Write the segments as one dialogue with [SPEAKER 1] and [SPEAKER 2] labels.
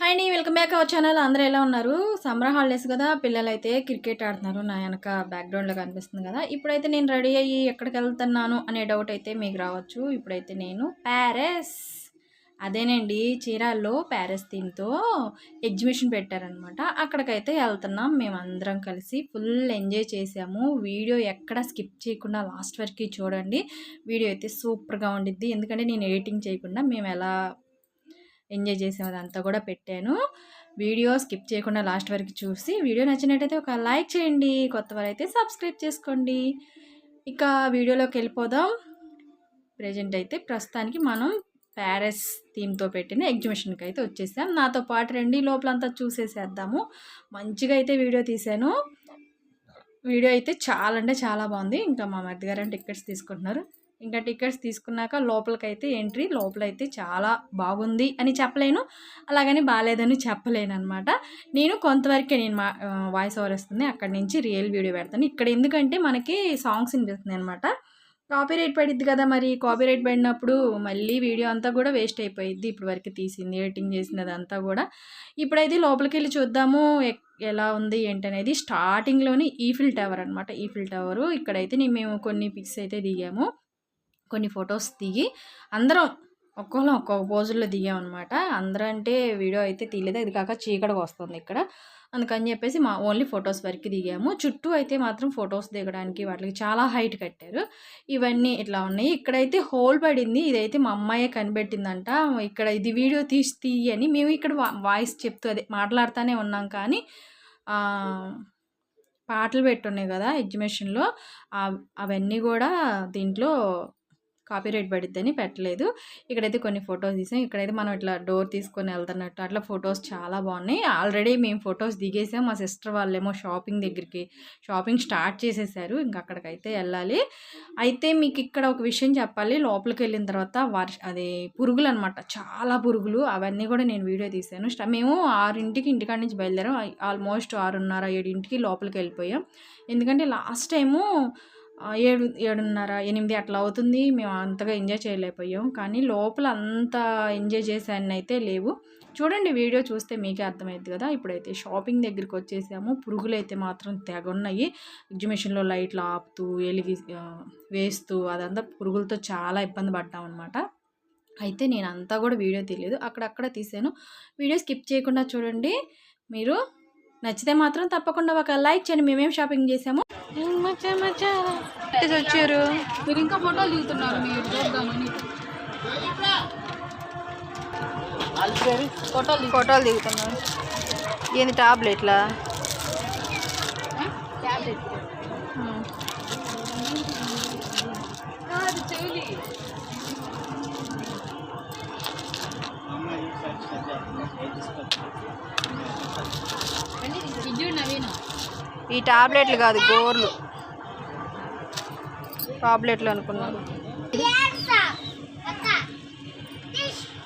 [SPEAKER 1] Hi అండి welcome back our channel అందరూ ఎలా ఉన్నారు? సమ్మర్ హాలిడేస్ కదా. పిల్లలు అయితే క్రికెట్ ఆడుతున్నారు. నా వెనక బ్యాక్గ్రౌండ్లో కనిపిస్తుంది కదా. ఇప్పుడైతే నేను రెడీ అయ్యి ఎక్కడికి వెళ్తున్నాను అనే డౌట్ అయితే మీకు రావచ్చు. ఇప్పుడైతే నేను ప్యారెస్ అదేనండి చీరాల్లో ప్యారెస్ థీమ్తో ఎగ్జిబిషన్ పెట్టారనమాట అక్కడికైతే వెళ్తున్నాం. మేమందరం కలిసి ఫుల్ ఎంజాయ్ చేసాము. వీడియో ఎక్కడ స్కిప్ చేయకుండా లాస్ట్ వరకు చూడండి. వీడియో అయితే సూపర్గా ఉండిద్ది. ఎందుకంటే నేను ఎడిటింగ్ చేయకుండా మేము ఎలా ఎంజాయ్ చేసాము అదంతా కూడా పెట్టాను. వీడియో స్కిప్ చేయకుండా లాస్ట్ వరకు చూసి వీడియో నచ్చినట్టయితే ఒక లైక్ చేయండి కొత్త వారైతే సబ్స్క్రైబ్ చేసుకోండి. ఇక వీడియోలోకి వెళ్ళిపోదాం. ప్రజెంట్ అయితే ప్రస్తుతానికి మనం ప్యారిస్ థీమ్తో పెట్టిన ఎగ్జిబిషన్కి అయితే వచ్చేసాం. నాతో పాటు రండి లోపలంతా చూసేసేద్దాము. మంచిగా అయితే వీడియో తీశాను. వీడియో అయితే చాలా అంటే చాలా బాగుంది. ఇంకా మా మరిది గారు టికెట్స్ తీసుకుంటున్నారు? ఇంకా టికెట్స్ తీసుకున్నాక లోపలికైతే ఎంట్రీ లోపలైతే చాలా బాగుంది అని చెప్పలేను. అలాగని బాగాలేదని చెప్పలేను అనమాట నేను కొంతవరకే నేను మా వాయిస్ ఓవర్ వస్తుంది. అక్కడి నుంచి రియల్ వీడియో పెడతాను. ఇక్కడ ఎందుకంటే మనకి సాంగ్స్ వినిపిస్తుంది అనమాట కాపీరైట్ పడిద్ది కదా మరి. కాపీరైట్ పడినప్పుడు మళ్ళీ వీడియో అంతా కూడా వేస్ట్ అయిపోయింది ఇప్పుడు వరకు తీసింది ఎడిటింగ్ చేసింది అంతా కూడా. ఇప్పుడైతే లోపలికి వెళ్ళి చూద్దాము ఎలా ఉంది ఏంటనేది. స్టార్టింగ్లోని ఈఫిల్ టవర్ అనమాట ఈఫిల్ టవరు ఇక్కడైతే మేము కొన్ని పిక్స్ అయితే దిగాము. కొన్ని ఫొటోస్ దిగి అందరం ఒక్కొక్కరం ఒక్కొక్క పోజుల్లో దిగామన్నమాట. అందరూ అంటే వీడియో అయితే తీయలేదు. అది కాక చీకటికి వస్తుంది ఇక్కడ. అందుకని చెప్పేసి మా ఓన్లీ ఫొటోస్ వరకు దిగాము. చుట్టూ అయితే మాత్రం ఫొటోస్ దిగడానికి వాటికి చాలా హైట్ కట్టారు. ఇవన్నీ ఇట్లా ఉన్నాయి. ఇక్కడైతే హోల్ పడింది. ఇదైతే మా అమ్మాయే కనిపెట్టిందంట. ఇక్కడ ఇది వీడియో తీసి తీయని మేము ఇక్కడ వా- వాయిస్ చెప్తూ అదే మాట్లాడుతూనే ఉన్నాం కానీ పాటలు పెట్టున్నాయి కదా ఎగ్జిబిషన్లో. అవన్నీ కూడా దీంట్లో కాపీరైట్ పడిద్దని పెట్టలేదు. ఇక్కడైతే కొన్ని ఫొటోస్ తీసాం. ఇక్కడైతే మనం ఇట్లా డోర్ తీసుకొని వెళ్తున్నట్టు అట్లా ఫొటోస్ చాలా బాగున్నాయి. ఆల్రెడీ మేము ఫొటోస్ దిగేసాం. మా సిస్టర్ వాళ్ళేమో షాపింగ్ దగ్గరికి షాపింగ్ స్టార్ట్ చేసేసారు. ఇంకా అక్కడికైతే వెళ్ళాలి. అయితే మీకు ఇక్కడ ఒక విషయం చెప్పాలి. లోపలికి వెళ్ళిన తర్వాత వర్ష అదే పురుగులు అనమాట చాలా పురుగులు. అవన్నీ కూడా నేను వీడియో తీశాను మేము ఆరింటికి ఇంటికాడ నుంచి బయలుదేరాం. ఆల్మోస్ట్ ఆరున్నర ఏడింటికి లోపలికి వెళ్ళిపోయాం. ఎందుకంటే లాస్ట్ టైము ఏడు ఏడున్నర ఎనిమిది అట్లా అవుతుంది. మేము అంతగా ఎంజాయ్ చేయలేకపోయాం. కానీ లోపల అంత ఎంజాయ్ చేసాన్ని అయితే లేవు. చూడండి వీడియో చూస్తే మీకే అర్థమైంది కదా. ఇప్పుడైతే షాపింగ్ దగ్గరికి వచ్చేసాము. పురుగులు అయితే మాత్రం తెగ ఉన్నాయి ఎగ్జిబిషన్లో లైట్లు ఆపుతూ ఎలిగి వేస్తూ అదంతా పురుగులతో చాలా ఇబ్బంది పడ్డాం అనమాట అయితే నేను అంతా కూడా వీడియో తీయలేదు. అక్కడక్కడ తీసాను. వీడియో స్కిప్ చేయకుండా చూడండి. మీరు నచ్చితే మాత్రం తప్పకుండా ఒక లైక్ చేయండి. మేమేం షాపింగ్ చేసాము? వచ్చారు
[SPEAKER 2] మీరు ఇంకా ఫోటోలు దిగుతున్నారు మీరు చూద్దామని ఫోటోలు
[SPEAKER 1] ఫోటోలు దిగుతున్నారు ఏంది టాబ్లెట్లా?
[SPEAKER 2] ఇది నవీన్
[SPEAKER 1] ఈ టాబ్లెట్లు కాదు గోర్లు. టాబ్లెట్లు అనుకున్నారు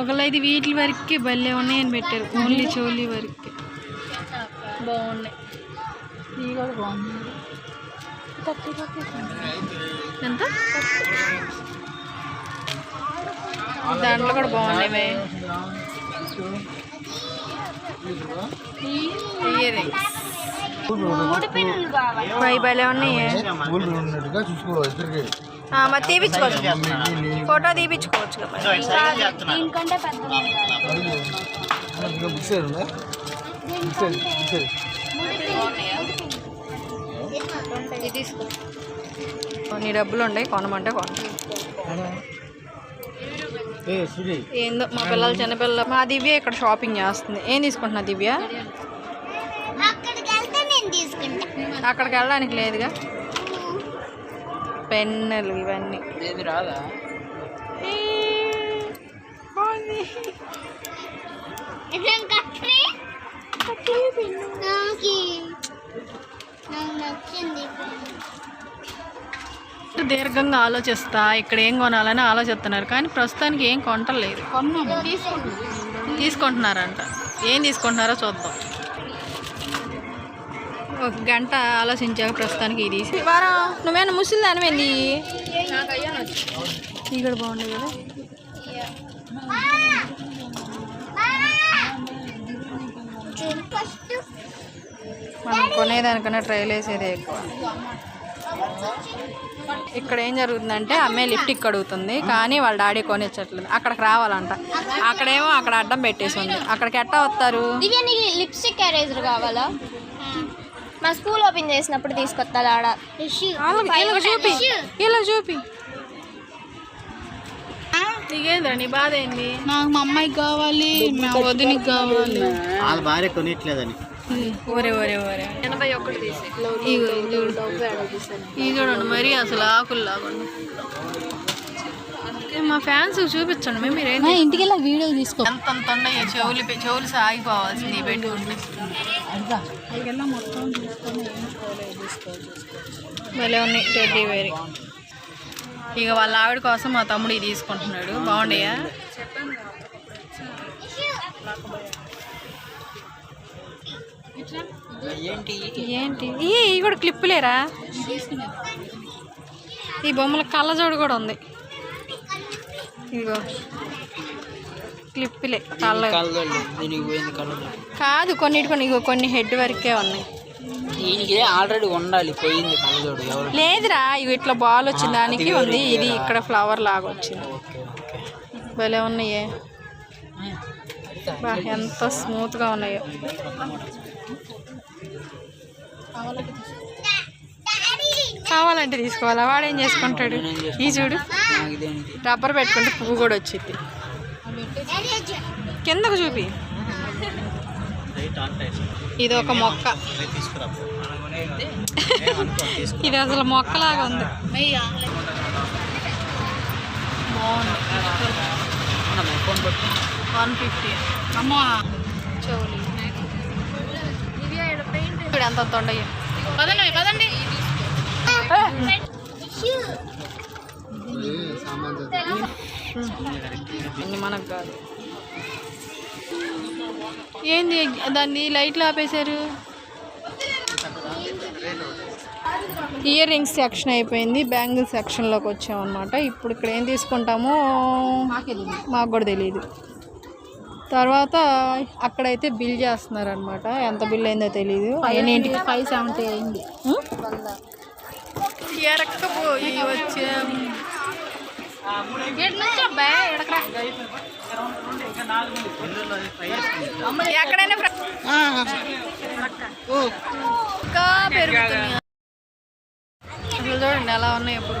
[SPEAKER 1] ఒకళ్ళు ఇది వీటి వరకు భలే ఉన్నాయని పెట్టారు. ఓన్లీ చోలీ వరకు.
[SPEAKER 2] బాగున్నాయి. ఇది కూడా బాగుంది
[SPEAKER 1] ఎంత? దాంట్లో కూడా బాగున్నాయి భలే ఉన్నాయి. ఆ, మరి తీపించుకోవచ్చు ఫోటో తీపించుకోవచ్చు నీ డబ్బులు ఉన్నాయి కొనమంటే కొన. ఏందో మా పిల్లలు చిన్నపిల్లలు. మా దివ్య ఇక్కడ షాపింగ్ చేస్తుంది. ఏం తీసుకుంటున్నా దివ్య? అక్కడికి వెళ్ళడానికి లేదుగా. పెన్నులు ఇవన్నీ.
[SPEAKER 2] ఏది రాదా?
[SPEAKER 1] ఏ, బాగుంది. దీర్ఘంగా ఆలోచిస్తా ఇక్కడ ఏం కొనాలని ఆలోచిస్తున్నారు. కానీ ప్రస్తుతానికి ఏం కొంటలేదు. తీసుకుంటున్నారంట. ఏం తీసుకుంటున్నారో చూద్దాం. ఒక గంట ఆలోచించాక ప్రస్తుతానికి ఇది వారా నువ్వేనా ముసలి దానివేంది ఇక్కడ బాగుంది కదా. మనం కొనేదానికన్నా ట్రైల్ వేసేదే ఎక్కువ. ఇక్కడ ఏం జరుగుతుందంటే అమ్మాయి లిఫ్ట్ అడుగుతుంది కానీ వాళ్ళ డాడీ కొనిచ్చట్లేదు. అక్కడికి రావాలంట. అక్కడేమో అక్కడ అడ్డం పెట్టేసి ఉంది. అక్కడికి ఎట్టా వస్తారు?
[SPEAKER 3] లిప్స్టిక్ ఎరేజర్ కావాలా? మా స్కూల్ ఓపెన్ చేసినప్పుడు తీసుకొస్తా ఆడ.
[SPEAKER 1] చూపి. వీళ్ళకి చూపి. నీకేంద్రా నీ బాధ ఏంది?
[SPEAKER 2] నాకు మా అమ్మాయికి కావాలి మా వదినికి కావాలి.
[SPEAKER 4] వాళ్ళ భార్య కొనిట్లేదని
[SPEAKER 1] ఒరే ఒరే ఒరే. ఎనభై ఒకటి తీసి ఇగో ఇది చూడు. ఇది చూడండి మరీ అసలు ఆకులు లాగండి మా ఫ్యాన్స్ చూపించండి మేము మీరేం
[SPEAKER 2] ఇంటికి వెళ్ళి వీడియో తీసుకో.
[SPEAKER 1] ఎంత అంత ఉన్నాయి చెవులు చెవులు సాగిపోవాల్సింది పెట్టుకుంటే భలే ఉన్నాయి టెడ్డీ వేరి. ఇక వాళ్ళ ఆవిడ కోసం మా తమ్ముడు తీసుకుంటున్నాడు. బాగుండయా? ఏంటి? ఈ ఇవి కూడా క్లిప్పులేరా ఈ బొమ్మల కళ్ళజోడు కూడా ఉంది. ఇదిగో. క్లిప్పులే కళ్ళ. కాదు కొన్నిటి కొన్ని ఇగో కొన్ని హెడ్ వరకే ఉన్నాయి.
[SPEAKER 5] దీనికి ఆల్రెడీ ఉండాలి పోయింది కళ్ళజోడు ఎవరు?
[SPEAKER 1] లేదురా ఇవి ఇట్లా బాల్ వచ్చిన దానికి ఉంది ఇది ఇక్కడ ఫ్లవర్ లాగా వచ్చింది. భలే ఉన్నాయే. బా, ఎంత స్మూత్గా ఉన్నాయో. కావాలంటే తీసుకోవాలా? వాడేం చేసుకుంటాడు? ఈ చూడు రబ్బర్ పెట్టుకుంటే పువ్వు కూడా వచ్చింది కిందకు చూపి. ఇది ఒక మొక్క. ఇది అసలు మొక్కలాగా ఉంది. One fifty.
[SPEAKER 2] అమ్మా
[SPEAKER 1] చెవులు. చూడు ఎంత తొండయ్య.
[SPEAKER 2] పదండి పదండి.
[SPEAKER 1] మనకు కాదు. ఏంది దాన్ని లైట్లు ఆపేశారు? ఇయర్ రింగ్స్ సెక్షన్ అయిపోయింది బ్యాంగిల్ సెక్షన్లోకి వచ్చామన్నమాట. ఇప్పుడు ఇక్కడ ఏం తీసుకుంటామో మాకు కూడా తెలియదు తర్వాత అక్కడైతే బిల్ చేస్తున్నారు అనమాట ఎంత బిల్ అయిందో తెలియదు ఏంటి
[SPEAKER 2] ఫైవ్ సెవెంటీ అయింది.
[SPEAKER 1] ఎరక్కపోయి వచ్చాము ఎక్కడైనా ఫ్ర- ఇంకా పెరుగుతున్నాయి. అసలు చూడండి ఎలా ఉన్నాయి ఇప్పుడు.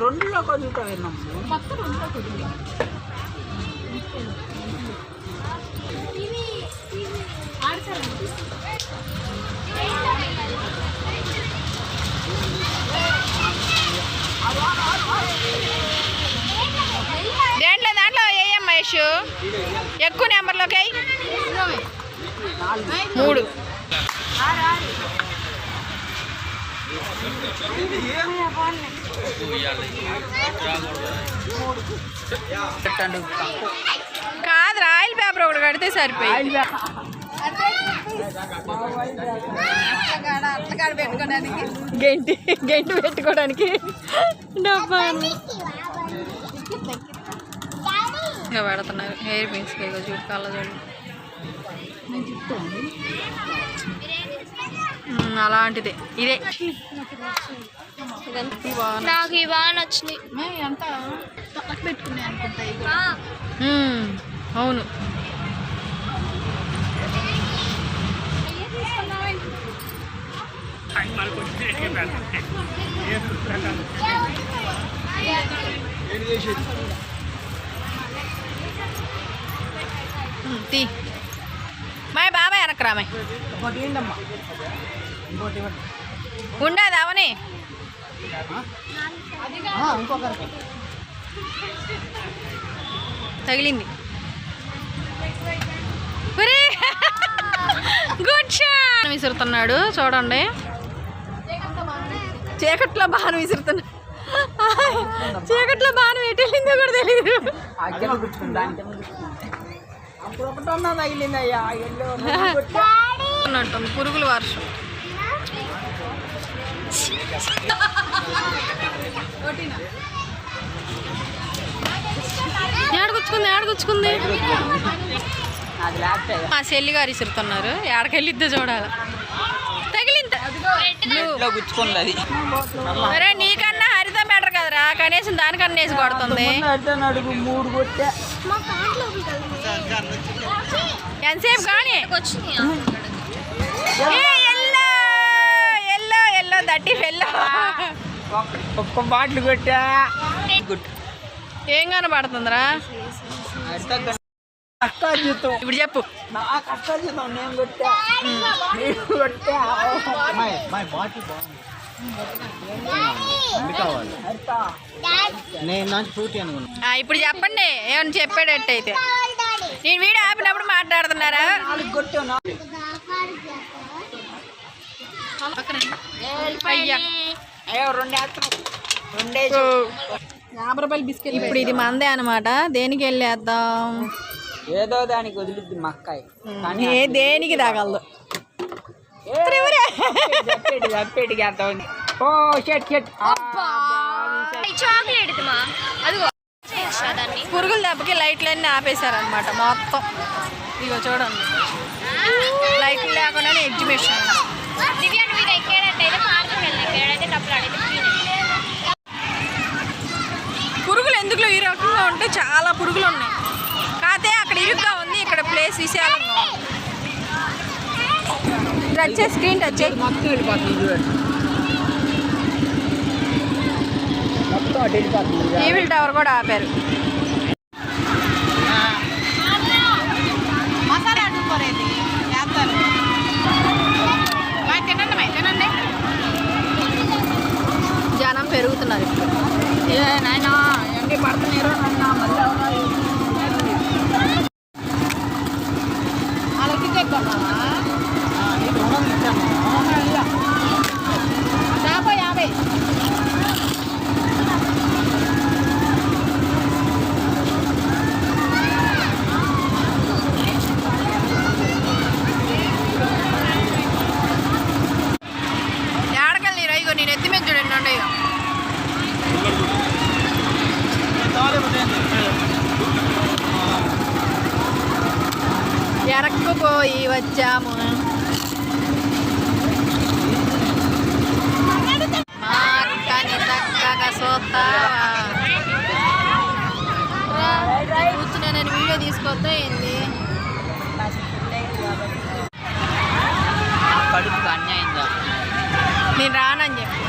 [SPEAKER 5] రెండులో కొంచెం విన్నాము
[SPEAKER 1] దేంట్లో దాంట్లో వేయం మహేష్? ఎక్కువ నెంబర్లోకి మూడు. కాదు ఆయిల్ పేపర్ ఒకటి కడితే సరిపోయి గెంటి గెంటి పెట్టుకోవడానికి డబ్బా ఇంకా పెడుతున్నారు. హెయిర్ పిన్స్ చూడు కళ్ళ చూడు అలాంటిదే. ఇదే.
[SPEAKER 3] నాకు ఈ బాగా నచ్చినాయి
[SPEAKER 1] అవును. తీ. మాయ బాబాయ్
[SPEAKER 5] ఇవ్వండి.
[SPEAKER 1] ఉండదు అవని. తగిలింది. Good shot. విసురుతున్నాడు చూడండి. చీకట్లో బాణం విసురుతున్నాడు చీకట్లో బాణం ఎటు వెళ్ళిందో కూడా తెలియదు ఉన్నట్టుంది పురుగుల వర్షం. ఏడగుచ్చుకుంది ఏడగుచ్చుకుంది మా చెల్లి గారు ఇసురుతున్నారు. ఏడకెళ్ళిద్దో చూడాలి.
[SPEAKER 5] గుచ్చుకుంది అది.
[SPEAKER 1] అరే నీకన్నా హరిత బెటర్ కదరా. కనీసం దానికన్నా వేసి కొడుతుంది.
[SPEAKER 5] మూడు కొట్టా.
[SPEAKER 1] ఎంతసేపు కానీ? ఏ, ఎల్లో ఎల్లో ఎల్లో దట్టి
[SPEAKER 5] ఒక్క- బాటిల్ కొట్టా. గుడ్.
[SPEAKER 1] ఏం కనబడుతుందిరా? ఇప్పుడు చెప్పు.
[SPEAKER 5] నా కష్టాజీతం నేను కొట్టా. నేను కొట్టా.
[SPEAKER 4] మై మై బాటిల్ బాగుంది. ఎన్ని కావాలి?
[SPEAKER 5] హరిత
[SPEAKER 4] నేను నాకు ఫ్రూటీ అనుకున్నాను
[SPEAKER 1] ఆ, ఇప్పుడు చెప్పండి ఏమని చెప్పేటట్టయితే. నేను వీడియో ఆపినప్పుడు మాట్లాడుతున్నారా?
[SPEAKER 5] నాలుగు కొట్టాను
[SPEAKER 1] అయ్యా
[SPEAKER 5] అయ్యో రెండు వేస్తున్నావు రెండే
[SPEAKER 1] యాభై రూపాయలు బిస్కెట్ ఇప్పుడు ఇది మందే అనమాట దేనికి వెళ్ళేద్దాం?
[SPEAKER 5] ఏదో దానికి వదిలిద్ది మక్కాయి. కానీ
[SPEAKER 1] ఏ దేనికి తగలదు?
[SPEAKER 5] ఓ షెట్ షెట్.
[SPEAKER 3] చాక్లెట్ ఇది మా. అదిగో. దాన్ని.
[SPEAKER 1] పురుగుల దెబ్బకి లైట్లన్నీ ఆపేశారనమాట మొత్తం. ఇగో చూడండి. లైట్లు లేకుండానే ఎగ్జిబిషన్
[SPEAKER 3] దివ్య డబ్బులు అడిగితే
[SPEAKER 1] పురుగులు ఎందుకు ఈ రకంగా ఉంటే చాలా పురుగులు ఉన్నాయి. కాకపోతే అక్కడ ఇరుగ్గా ఉంది. ఇక్కడ ప్లేస్ విశాలంగా టచ్ చేయి, స్క్రీన్ టచ్ చేయి.
[SPEAKER 5] మొత్తం వెళ్ళిపోతుంది.
[SPEAKER 1] ఈవిల్ టవర్ కూడా ఆపారు
[SPEAKER 2] మసాలా అడుగుకోరేది వేస్తారు మరి తినండి మరి తినండి
[SPEAKER 1] జనం పెరుగుతున్నారు ఇప్పుడు
[SPEAKER 5] ఏ నాయనా ఎండి పడుతున్నారు నాన్న మళ్ళీ ఎవరో
[SPEAKER 2] అలా టికెట్ కొన్నావా
[SPEAKER 4] నీకు రుణం ఇచ్చాను
[SPEAKER 2] యాభై యాభై
[SPEAKER 1] ఏడకెళ్ళి రైగో నేను ఎత్తి మీద చూడండి ఉండే ఇగో. ఎరక్కుపోయి వచ్చాము మా అక్కని చక్కగా చూస్తావా రా, కూర్చున్నా నేను వీడియో తీసుకొస్తా ఏంది
[SPEAKER 5] కడుపుకి అన్యాయం చేస్తుంది
[SPEAKER 1] నేను రానని చెప్పి.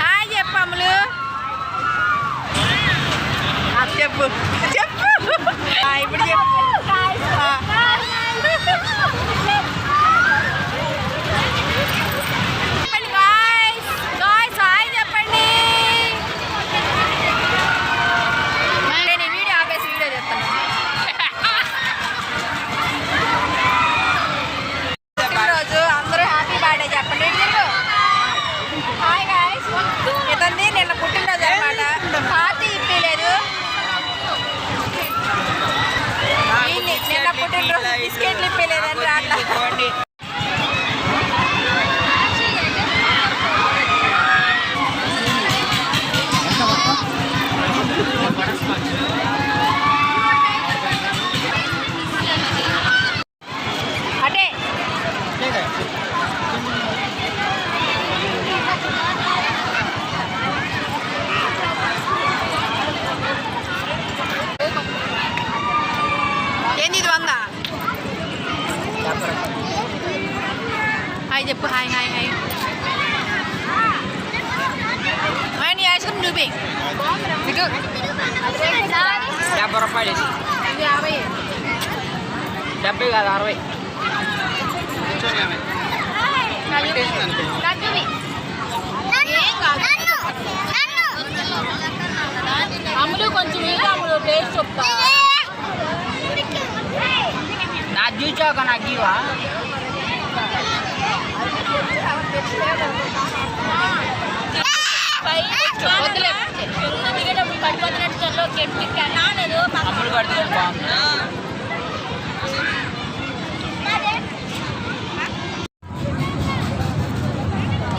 [SPEAKER 1] హాయ్ చెప్పు అమ్ములు చెప్పు ఆ, ఇప్పుడు చెప్పు ఆ. చెప్పండి guys. Guys, హాయ్ చెప్పండి నేను ఈ వీడియో ఆపేసి వీడియో చెప్తాను రోజు అందరూ హ్యాపీ బర్త్డే చెప్పండి ఇటు హాయ్ గాయస్ ఇతంది నిన్న పుట్టినరోజు అనమాట పార్టీ ఇప్పలేదు నిన్న పుట్టినరోజు బిస్కెట్లు ఇప్పలేదని రాట్లా. aja pahai ngai ngai. Mana ni
[SPEAKER 5] ice cream dubing?
[SPEAKER 1] Itu. Siapa
[SPEAKER 5] orang pahai? Siapa?
[SPEAKER 1] Siapa kata Arwi? Nadiu
[SPEAKER 5] cakap nak jiwa. అమ్ముడు పడుతుంది బాగుంది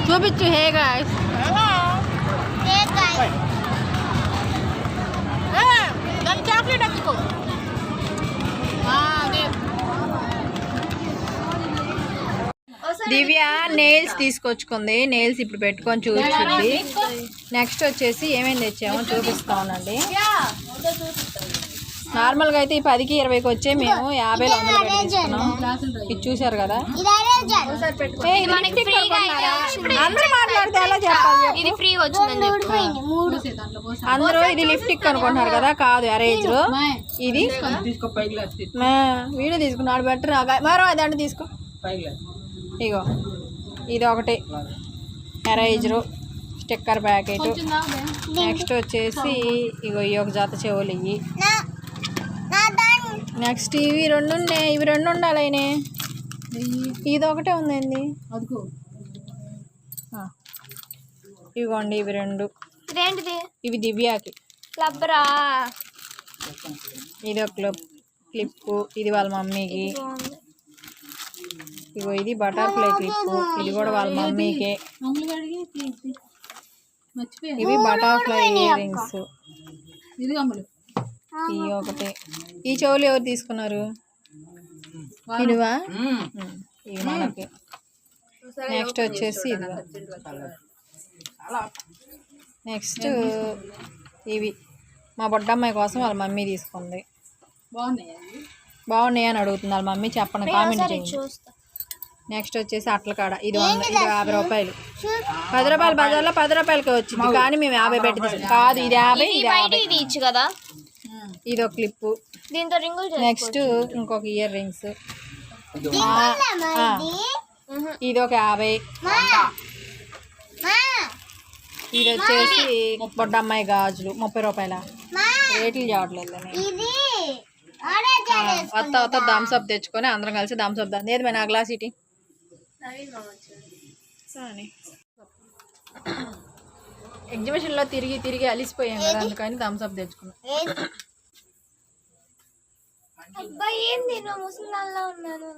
[SPEAKER 1] చూపించు హే గాయస్
[SPEAKER 2] చాక్లెట్ ఎక్కువ
[SPEAKER 1] దివ్య నెయిల్స్ తీసుకొచ్చుకుంది. నెయిల్స్ ఇప్పుడు పెట్టుకొని చూపించింది నెక్స్ట్ వచ్చేసి ఏమేమి తెచ్చామో చూపిస్తా ఉండండి నార్మల్గా అయితే ఈ పదికి ఇరవైకి వచ్చే మేము యాభై వందలు ఇది చూసారు కదా? అందరూ మాట్లాడితే ఎలా చెప్పాలి చెప్పు?
[SPEAKER 3] ఇది ఫ్రీ వచ్చిందని చెప్పి.
[SPEAKER 1] అందరూ ఇది లిఫ్టిక్ అనుకుంటున్నారు కదా కాదు అరేంజ్ ఇది?
[SPEAKER 5] తీసుకో పై గ్లాస్ తీసుకో.
[SPEAKER 1] మా, వీడియో తీసుకున్నాడు బెటర్ మరో అదంటే తీసుకో.
[SPEAKER 5] పై గ్లాస్
[SPEAKER 1] ఇగో ఇది ఒకటి. Eraser sticker packet. నెక్స్ట్ వచ్చేసి ఇగో ఈ ఒక జత చెవులు ఇవి నెక్స్ట్ ఇవి రెండు ఉన్నాయి ఇవి రెండు ఉండాలి అయినే. ఇది ఒకటే ఉందండి ఆ. ఇదిగోండి ఇవి రెండు. ఇవి దివ్యాకి.
[SPEAKER 3] క్లబ్బరా?
[SPEAKER 1] ఇది ఒక క్లిప్ క్లిప్ ఇది వాళ్ళ మమ్మీకి. ఇగో ఇది బటర్ఫ్లై క్లిప్ ఇది కూడా వాళ్ళ మమ్మీకే. ఇవి బటర్ఫ్లై ఇయర్ రింగ్స్ ఈ ఒకటి. ఈ చెవులు ఎవరు తీసుకున్నారు? ఇనువా ఇవి మనకి నెక్స్ట్ వచ్చేసి ఇది నెక్స్ట్ ఇవి. మా బొడ్డమ్మాయి కోసం వాళ్ళ మమ్మీ తీసుకుంది. బాగున్నాయి? అని అడుగుతుంది. వాళ్ళ మమ్మీ చెప్పండి కామెంట్ చేయండి.
[SPEAKER 3] చూస్తా.
[SPEAKER 1] నెక్స్ట్ వచ్చేసి అట్ల కాడ ఇది వంద ఇది యాభై రూపాయలు. పది రూపాయలు బజార్లో పది రూపాయలకి వచ్చింది. కానీ మేము యాభై పెట్టి తీసుకున్నాం. కాదు ఇది యాభై ఇది యాభై.
[SPEAKER 3] ఇది ఇచ్చు కదా?
[SPEAKER 1] ఇది ఒక క్లిప్పు
[SPEAKER 3] దీంతో రింగులు
[SPEAKER 1] నెక్స్ట్ ఇంకొక ఇయర్ రింగ్స్. ఇది ఒక యాభై. ఇది వచ్చేసి బొడ్డమ్మాయి గాజులు ముప్పై రూపాయల. రేట్లు చూడట్లేదు వత్త వత్త థమ్స్అప్ తెచ్చుకొని అందరం కలిసి థమ్స్అప్ దాన్ని. ఏది నా గ్లాస్ ఇటీ? ఎగ్జిబిషన్లో తిరిగి తిరిగి అలిసిపోయాం కదా అందుకని థమ్స్అప్ తెచ్చుకున్నాం.
[SPEAKER 3] అబ్బాయి ఏంది? నువ్వు ముసలి ఉన్నాను